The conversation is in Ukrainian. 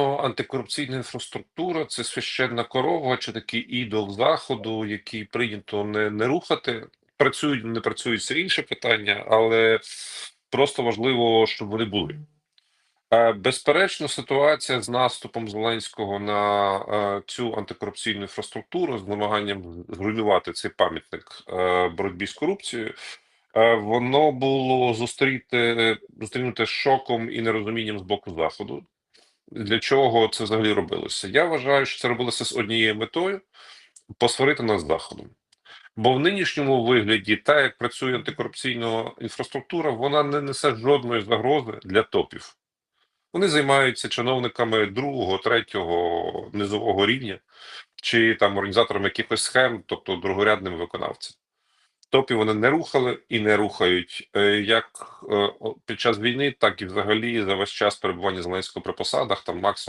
Ну, антикорупційна інфраструктура це священна корова чи такий ідол заходу, який прийнято не, не рухати. Працюють, не працюють це інше питання, але просто важливо, щоб вони були. Е, Безперечно, ситуація з наступом Зеленського на е, цю антикорупційну інфраструктуру з намаганням зруйнувати цей пам'ятник е, боротьбі з корупцією. Воно було зустріте зустрінуте шоком і нерозумінням з боку заходу. Для чого це взагалі робилося? Я вважаю, що це робилося з однією метою посварити нас з заходом. Бо в нинішньому вигляді, та як працює антикорупційна інфраструктура, вона не несе жодної загрози для топів. Вони займаються чиновниками другого, третього низового рівня, чи там організаторами якихось схем, тобто другорядними виконавцями. Топів вони не рухали і не рухають е, як е, під час війни, так і взагалі за весь час перебування Зеленського при посадах, там максимум